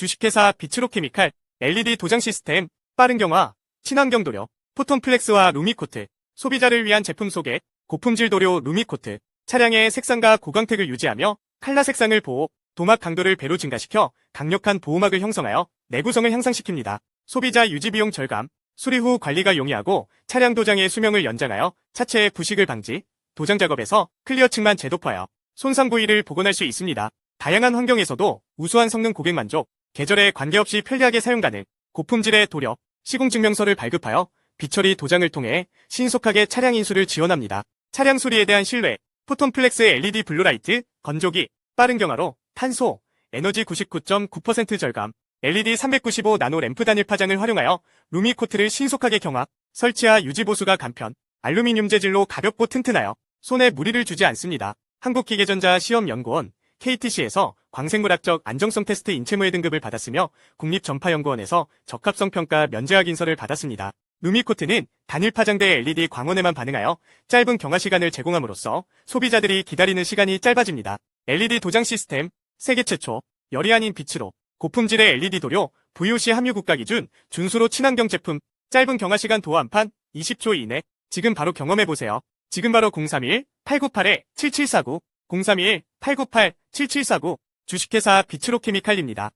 주식회사 비츠로케미칼, LED 도장 시스템, 빠른 경화, 친환경 도료, 포톤플렉스와 루미코트, 소비자를 위한 제품 소개, 고품질 도료 루미코트, 차량의 색상과 고광택을 유지하며 칼라 색상을 보호, 도막 강도를 배로 증가시켜 강력한 보호막을 형성하여 내구성을 향상시킵니다. 소비자 유지 비용 절감, 수리 후 관리가 용이하고 차량 도장의 수명을 연장하여 차체의 부식을 방지, 도장 작업에서 클리어층만 재도포하여 손상 부위를 복원할 수 있습니다. 다양한 환경에서도 우수한 성능 고객 만족, 계절에 관계없이 편리하게 사용 가능, 고품질의 도력, 시공증명서를 발급하여 비처리 도장을 통해 신속하게 차량 인수를 지원합니다. 차량 수리에 대한 신뢰, 포톤플렉스 LED 블루라이트, 건조기, 빠른 경화로 탄소, 에너지 99.9% 절감, LED 395 나노 램프 단일 파장을 활용하여 루미 코트를 신속하게 경화, 설치와 유지 보수가 간편, 알루미늄 재질로 가볍고 튼튼하여 손에 무리를 주지 않습니다. 한국기계전자 시험연구원 KTC에서 광생물학적 안정성 테스트 인체무해 등급을 받았으며 국립전파연구원에서 적합성 평가 면제학 인서를 받았습니다. 루미코트는 단일 파장대 LED 광원에만 반응하여 짧은 경화 시간을 제공함으로써 소비자들이 기다리는 시간이 짧아집니다. LED 도장 시스템, 세계 최초, 열이 아닌 빛으로 고품질의 LED 도료, VOC 함유 국가 기준, 준수로 친환경 제품, 짧은 경화 시간 도안판 20초 이내, 지금 바로 경험해보세요. 지금 바로 031-898-7749, 031-898-7749, 주식회사 비츠로케미칼입니다.